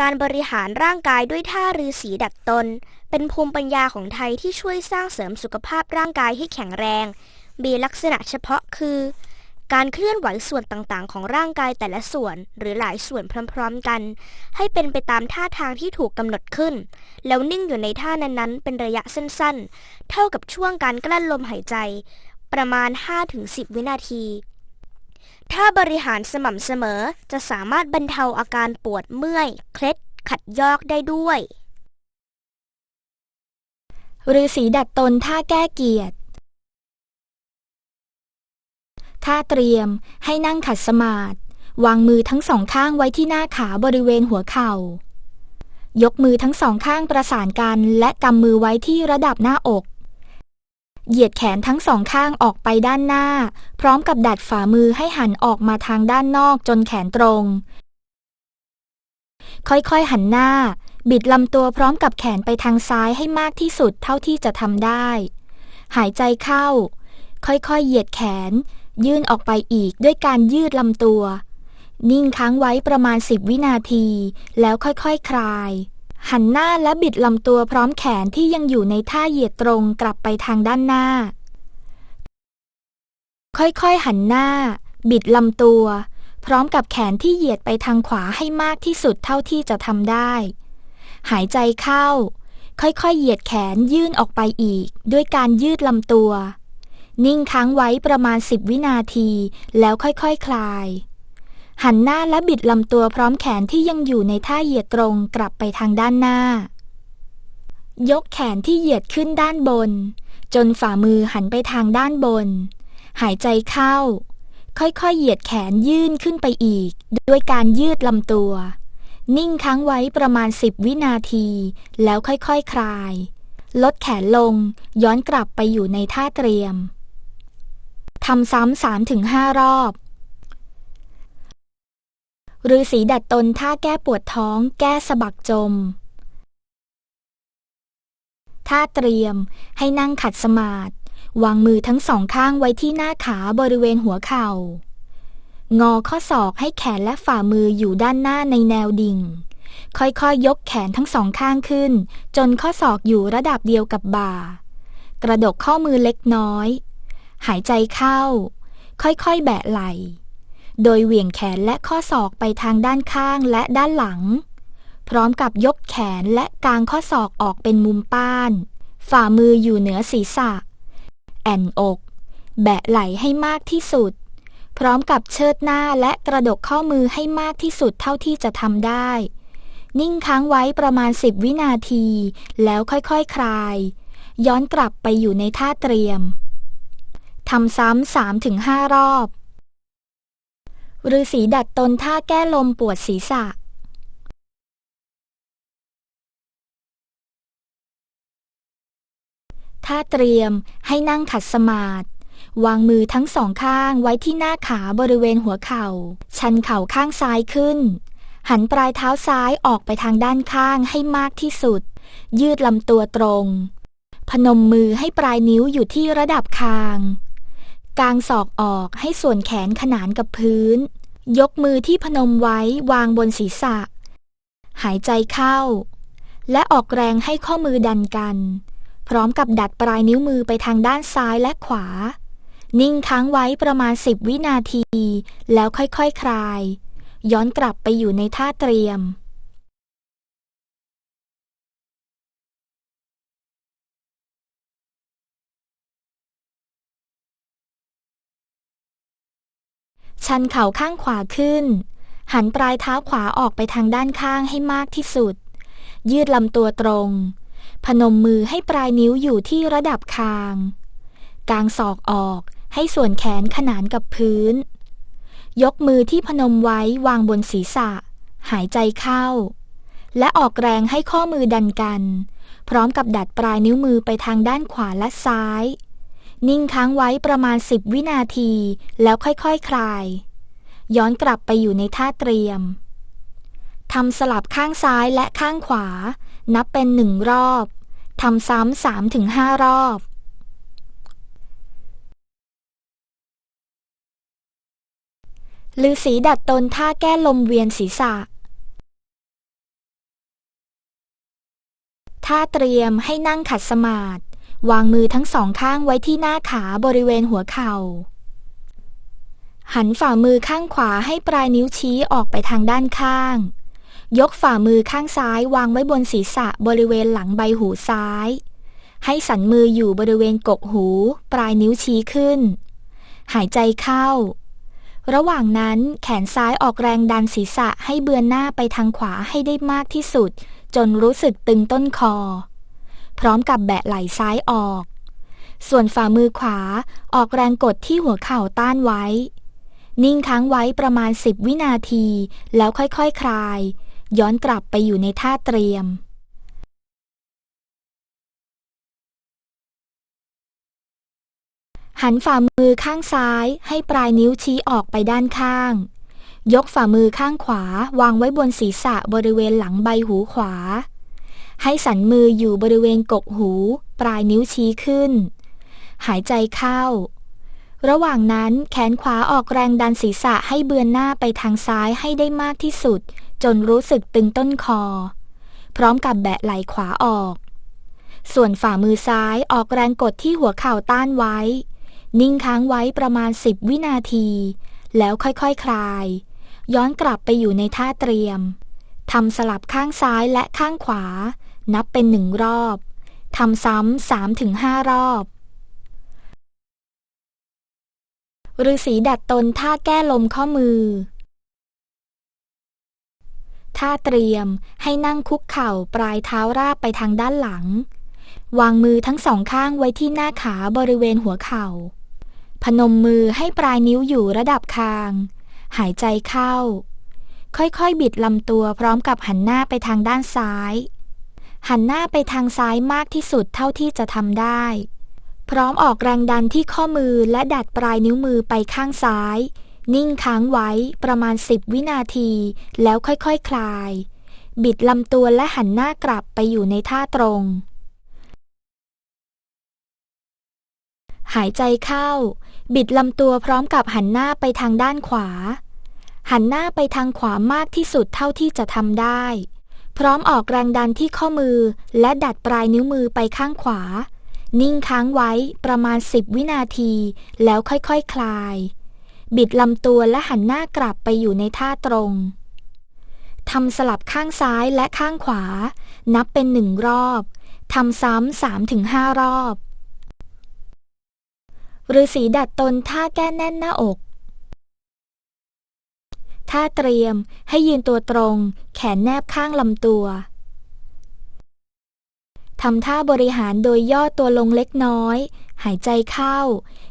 การบริหารร่างกายด้วยท่าฤาษีดัดตน เป็นภูมิปัญญาของไทยที่ช่วยสร้างเสริมสุขภาพร่างกายให้แข็งแรง มีลักษณะเฉพาะคือ การเคลื่อนไหวส่วนต่างๆ ของร่างกายแต่ละส่วนหรือหลายส่วนพร้อมๆกัน ให้เป็นไปตามท่าทางที่ถูกกำหนดขึ้น แล้วนิ่งอยู่ในท่านั้นๆ เป็นระยะสั้นๆ เท่ากับช่วงการกลั้นลมหายใจ ประมาณ 5-10 วินาที ถ้าบริหารสม่ำเสมอจะสามารถบรรเทาอาการปวดเมื่อย เคล็ด ขัดยอกได้ด้วยฤาษีดัดตนท่าแก้เกียรติท่าเตรียมให้นั่งขัดสมาธิวางมือทั้งสองข้างไว้ที่หน้าขาบริเวณหัวเข่า ยกมือทั้งสองข้างประสานกันและกำมือไว้ที่ระดับหน้าอก เหยียดแขนทั้งสองข้างออกไปด้านหน้า พร้อมกับดัดฝ่ามือให้หันออกมาทางด้านนอกจนแขนตรง ค่อยๆหันหน้า บิดลำตัวพร้อมกับแขนไปทางซ้ายให้มากที่สุดเท่าที่จะทำได้ หายใจเข้า ค่อยๆเหยียดแขน ยื่นออกไปอีกด้วยการยืดลำตัว นิ่งค้างไว้ประมาณ 10 วินาที แล้วค่อยๆคคลาย หันหน้าและบิดลำตัวพร้อมแขนที่ยังอยู่ในท่าเหยียดตรงกลับไปทางด้านหน้า ค่อยๆหันหน้า บิดลำตัว พร้อมกับแขนที่เหยียดไปทางขวาให้มากที่สุดเท่าที่จะทำได้ หายใจเข้า ค่อยๆเหยียดแขนยื่นออกไปอีก ด้วยการยืดลำตัว นิ่งค้างไว้ประมาณ 10 วินาที แล้วค่อยๆคคลาย หันหน้าและบิดลำตัวพร้อมแขนที่ยังอยู่ในท่าเหยียดตรงกลับไปทางด้านหน้า ยกแขนที่เหยียดขึ้นด้านบน จนฝ่ามือหันไปทางด้านบน หายใจเข้า ค่อยๆ เหยียดแขนยื่นขึ้นไปอีก ด้วยการยืดลำตัว นิ่งค้างไว้ประมาณ10วินาที แล้วค่อยๆคคลาย ลดแขนลง ย้อนกลับไปอยู่ในท่าเตรียมทำซ้ำสามถึงห้ารอบ ฤาษีดัดตนท่าแก้ปวดท้อง แก้สะบักจม ท่าเตรียมให้นั่งขัดสมาธิวางมือทั้งสองข้างไว้ที่หน้าขาบริเวณหัวเข่า งอข้อศอกให้แขนและฝ่ามืออยู่ด้านหน้าในแนวดิ่ง ค่อยๆยยกแขนทั้งสองข้างขึ้น จนข้อศอกอยู่ระดับเดียวกับบ่า กระดกข้อมือเล็กน้อย หายใจเข้า ค่อยๆแบะไหล่ โดยเหวี่ยงแขนและข้อศอกไปทางด้านข้างและด้านหลัง พร้อมกับยกแขนและกางข้อศอกออกเป็นมุมป้าน ฝ่ามืออยู่เหนือศีรษะ แอนอก แบะไหล่ให้มากที่สุด พร้อมกับเชิดหน้าและกระดกข้อมือให้มากที่สุดเท่าที่จะทำได้ นิ่งค้างไว้ประมาณ10วินาที แล้วค่อยๆคคลาย ย้อนกลับไปอยู่ในท่าเตรียมทำซ้ำสามถึงห้ารอบ ฤาษีดัดตนท่าแก้ลมปวดศีรษะท่าเตรียมให้นั่งขัดสมาธิวางมือทั้งสองข้างไว้ที่หน้าขาบริเวณหัวเข่า ชันเข่าข้างซ้ายขึ้น หันปลายเท้าซ้ายออกไปทางด้านข้างให้มากที่สุด ยืดลำตัวตรง พนมมือให้ปลายนิ้วอยู่ที่ระดับคาง กางศอกออกให้ส่วนแขนขนานกับพื้น ยกมือที่พนมไว้วางบนศีรษะ หายใจเข้า และออกแรงให้ข้อมือดันกัน พร้อมกับดัดปลายนิ้วมือไปทางด้านซ้ายและขวา นิ่งค้างไว้ประมาณสิบวินาที แล้วค่อยๆคคลาย ย้อนกลับไปอยู่ในท่าเตรียม ชันเข่าข้างขวาขึ้น หันปลายเท้าขวาออกไปทางด้านข้างให้มากที่สุด ยืดลำตัวตรง พนมมือให้ปลายนิ้วอยู่ที่ระดับคาง กางศอกออกให้ส่วนแขนขนานกับพื้น ยกมือที่พนมไว้วางบนศีรษะ หายใจเข้า และออกแรงให้ข้อมือดันกัน พร้อมกับดัดปลายนิ้วมือไปทางด้านขวาและซ้าย นิ่งค้างไว้ประมาณ10วินาที แล้วค่อยๆคคลาย ย้อนกลับไปอยู่ในท่าเตรียมทำสลับข้างซ้ายและข้างขวา นับเป็นหนึ่งรอบทำซ้ำสามถึงห้ารอบ ฤาษีดัดตนท่าแก้ลมเวียนศีรษะ ท่าเตรียมให้นั่งขัดสมาธิ วางมือทั้งสองข้างไว้ที่หน้าขาบริเวณหัวเข่า หันฝ่ามือข้างขวาให้ปลายนิ้วชี้ออกไปทางด้านข้าง ยกฝ่ามือข้างซ้ายวางไว้บนศีรษะบริเวณหลังใบหูซ้าย ให้สันมืออยู่บริเวณกกหู ปลายนิ้วชี้ขึ้น หายใจเข้า ระหว่างนั้นแขนซ้ายออกแรงดันศีรษะให้เบือนหน้าไปทางขวาให้ได้มากที่สุด จนรู้สึกตึงต้นคอ พร้อมกับแบะไหล่ซ้ายออก ส่วนฝ่ามือขวาออกแรงกดที่หัวเข่าต้านไว้ นิ่งค้างไว้ประมาณ10วินาที แล้วค่อยๆคคลาย ย้อนกลับไปอยู่ในท่าเตรียมหันฝ่ามือข้างซ้ายให้ปลายนิ้วชี้ออกไปด้านข้าง ยกฝ่ามือข้างขวาวางไว้บนศีรษะบริเวณหลังใบหูขวา ให้สันมืออยู่บริเวณกกหู ปลายนิ้วชี้ขึ้น หายใจเข้า ระหว่างนั้นแขนขวาออกแรงดันศีรษะให้เบือนหน้าไปทางซ้ายให้ได้มากที่สุด จนรู้สึกตึงต้นคอ พร้อมกับแบะไหล่ขวาออก ส่วนฝ่ามือซ้ายออกแรงกดที่หัวเข่าต้านไว้ นิ่งค้างไว้ประมาณ10วินาที แล้วค่อยๆคคลาย ย้อนกลับไปอยู่ในท่าเตรียม ทำสลับข้างซ้ายและข้างขวา นับเป็นหนึ่งรอบ ทำซ้ำสามถึงห้ารอบฤาษีดัดตนท่าแก้ลมข้อมือ ท่าเตรียมให้นั่งคุกเข่าปลายเท้าราบไปทางด้านหลัง วางมือทั้งสองข้างไว้ที่หน้าขาบริเวณหัวเข่า พนมมือให้ปลายนิ้วอยู่ระดับคาง หายใจเข้า ค่อยๆ บิดลำตัวพร้อมกับหันหน้าไปทางด้านซ้าย หันหน้าไปทางซ้ายมากที่สุดเท่าที่จะทำได้ พร้อมออกแรงดันที่ข้อมือและดัดปลายนิ้วมือไปข้างซ้าย นิ่งค้างไว้ประมาณ 10 วินาที แล้วค่อยๆคคลาย บิดลำตัวและหันหน้ากลับไปอยู่ในท่าตรง หายใจเข้า บิดลำตัวพร้อมกับหันหน้าไปทางด้านขวา หันหน้าไปทางขวามากที่สุดเท่าที่จะทำได้ พร้อมออกแรงดันที่ข้อมือและดัดปลายนิ้วมือไปข้างขวา นิ่งค้างไว้ประมาณ 10 วินาที แล้วค่อยๆคคลาย บิดลำตัวและหันหน้ากลับไปอยู่ในท่าตรงทำสลับข้างซ้ายและข้างขวา นับเป็นหนึ่งรอบทำซ้ำสามถึงห้ารอบฤาษีดัดตนท่าแก้แน่นหน้าอก ท่าเตรียมให้ยืนตัวตรง แขนแนบข้างลำตัว ทำท่าบริหารโดยย่อตัวลงเล็กน้อย หายใจเข้า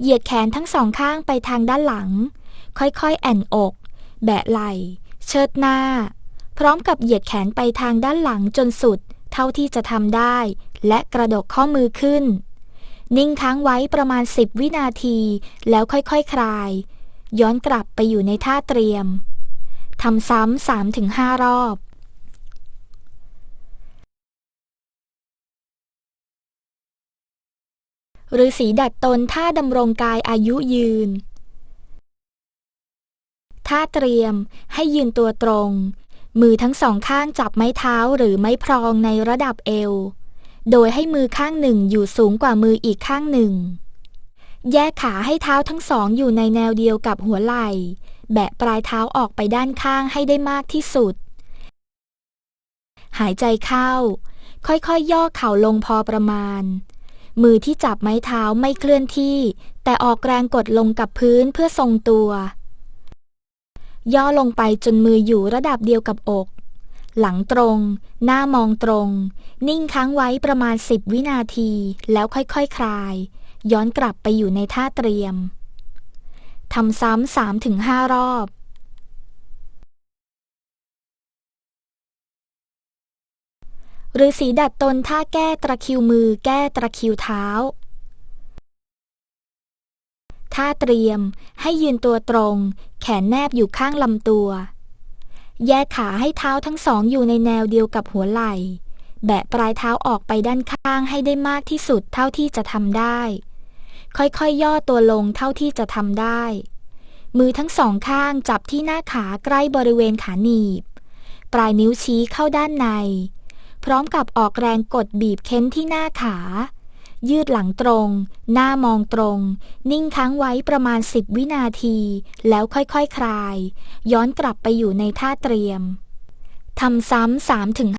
เหยียดแขนทั้งสองข้างไปทางด้านหลัง ค่อยๆ แอนอก แบะไหล่ เชิดหน้า พร้อมกับเหยียดแขนไปทางด้านหลังจนสุด เท่าที่จะทำได้ และกระดกข้อมือขึ้น นิ่งค้างไว้ประมาณ 10 วินาที แล้วค่อยๆคคลายย้อนกลับไปอยู่ในท่าเตรียม ทำซ้ำสามถึงห้ารอบฤาษีดัดตนท่าดำรงกายอายุยืน ท่าเตรียมให้ยืนตัวตรง มือทั้งสองข้างจับไม้เท้าหรือไม้พรองในระดับเอว โดยให้มือข้างหนึ่งอยู่สูงกว่ามืออีกข้างหนึ่ง แยกขาให้เท้าทั้งสองอยู่ในแนวเดียวกับหัวไหล่ แบะปลายเท้าออกไปด้านข้างให้ได้มากที่สุด หายใจเข้า ค่อยๆยย่อเข่าลงพอประมาณ มือที่จับไม้เท้าไม่เคลื่อนที่ แต่ออกแรงกดลงกับพื้นเพื่อทรงตัว ย่อลงไปจนมืออยู่ระดับเดียวกับอกหลังตรง หน้ามองตรง นิ่งค้างไว้ประมาณ10วินาที แล้วค่อยๆคคลาย ย้อนกลับไปอยู่ในท่าเตรียม ทำซ้ำสามถึงห้ารอบฤาษีดัดตนท่าแก้ตะคิวมือแก้ตะคิวเท้า ท่าเตรียมให้ยืนตัวตรง แขนแนบอยู่ข้างลำตัว แยกขาให้เท้าทั้งสองอยู่ในแนวเดียวกับหัวไหล่ แบะปลายเท้าออกไปด้านข้างให้ได้มากที่สุดเท่าที่จะทำได้ ค่อยๆยย่อตัวลงเท่าที่จะทำได้ มือทั้งสองข้างจับที่หน้าขาใกล้บริเวณขาหนีบ ปลายนิ้วชี้เข้าด้านใน พร้อมกับออกแรงกดบีบเค้นที่หน้าขา ยืดหลังตรง หน้ามองตรง นิ่งค้างไว้ประมาณ10วินาที แล้วค่อยๆคคลาย ย้อนกลับไปอยู่ในท่าเตรียมทำซ้ำ3ถึง